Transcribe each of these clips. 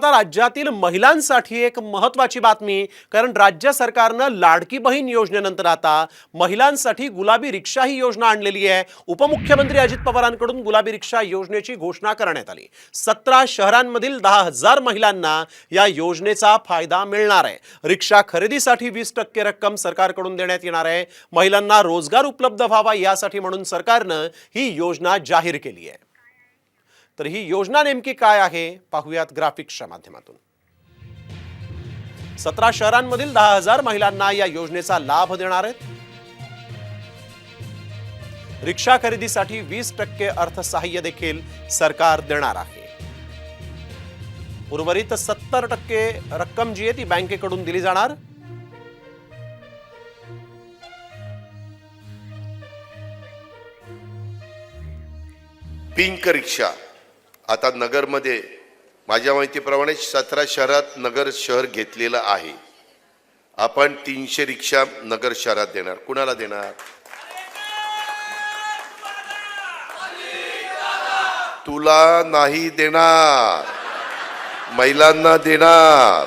आता राज्यातील महिलांसाठी एक महत्वाची बातमी कारण राज्य सरकारनं लाडकी बहीण योजनेनंतर आता महिलांसाठी गुलाबी रिक्षा ही योजना आणलेली आहे. उपमुख्यमंत्री अजित पवारांकडून गुलाबी रिक्षा योजनेची घोषणा करण्यात आली. सतरा शहरांमधील दहा हजार महिलांना या योजनेचा फायदा मिळणार आहे. रिक्षा खरेदीसाठी वीस टक्के रक्कम सरकारकडून देण्यात येणार आहे. महिलांना रोजगार उपलब्ध व्हावा यासाठी म्हणून सरकारनं ही योजना जाहीर केली आहे. तर ही योजना नेमकी काय आहे? पाहूयात ग्राफिक्सच्या माध्यमातून. सतरा शहरांमधील दहा हजार महिलांना या योजनेचा लाभ देणार आहेत. रिक्षा खरेदीसाठी वीस टक्के अर्थसहाय्य देखील सरकार देणार आहे. उर्वरित सत्तर टक्के रक्कम जी आहे ती बँकेकडून दिली जाणार. Pink rickshaw. आता नगरमध्ये माझ्या माहितीप्रमाणे सतरा शहरात नगर शहर घेतलेलं आहे. आपण तीनशे रिक्षा नगर शहरात देणार. कुणाला देणार? तुला नाही देणार. महिलांना देणार.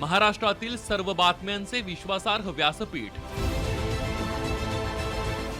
महाराष्ट्रातील सर्व बातम्यांचे विश्वासार्ह व्यासपीठ.